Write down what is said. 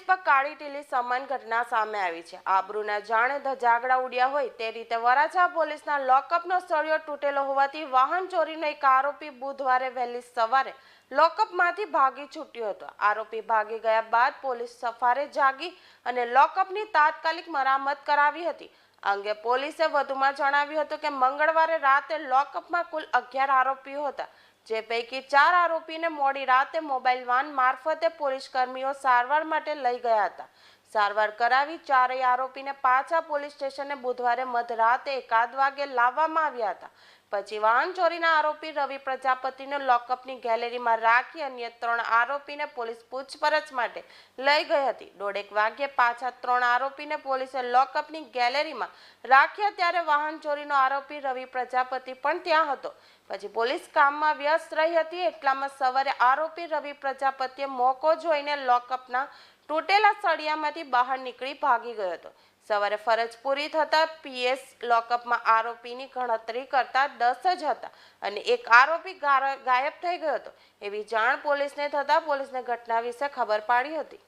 કાળી ટીલી સમાન ઘટના સામે આવી છે. આબરૂના જાણે ધજાગડા ઉડ્યા હોય તે રીતે વરાછા પોલીસના લોકઅપનો સળિયો તૂટેલો હોવાથી વાહન ચોરીનો એક આરોપી બુધવારે વહેલી સવારે લોકઅપમાંથી ભાગી છૂટ્યો હતો. આરોપી ભાગી ગયા બાદ પોલીસ સફારે જાગી અને લોકઅપની તાત્કાલિક મરામત કરાવી હતી. અંગે પોલીસે વધુમાં જણાવ્યું હતું કે મંગળવારે રાતે લોકઅપમાં કુલ અગિયાર આરોપીઓ હતા, જે પૈકી ચાર આરોપીને મોડી રાતે મોબાઈલ વાન મારફતે પોલીસ કર્મીઓ સારવાર માટે લઈ ગયા હતા. સારવાર કરાવી ચારેય આરોપીને પાછા પોલીસ સ્ટેશને બુધવારે મધરાતે એકાદ વાગે લાવવામાં આવ્યા હતા. પછી વાહન ચોરીના આરોપી રવિ પ્રજાપતિને લોકઅપની ગેલેરીમાં રાખી અન્ય ત્રણ આરોપીને પોલીસ પૂછપરછ માટે લઈ ગઈ હતી. દોઢેક વાગ્યે પાછા ત્રણ આરોપીને પોલીસે લોકઅપની ગેલેરીમાં રાખ્યા ત્યારે વાહન ચોરીનો આરોપી રવિ પ્રજાપતિ પણ ત્યાં હતો. પછી પોલીસ કામમાં વ્યસ્ત રહી હતી એટલામાં સવારે આરોપી રવિ પ્રજાપતિએ મોકો જોઈને લોકઅપના તૂટેલા સળિયામાંથી બહાર નીકળી ભાગી ગયો હતો. સવારે ફરજ પૂરી થતાં પીએસ લોકઅપમાં આરોપીની ગણતરી કરતા દસ જ હતા અને એક આરોપી ગાયબ થઈ ગયો હતો. એવી જાણ પોલીસને થતાં પોલીસને ઘટના વિશે ખબર પાડી હતી.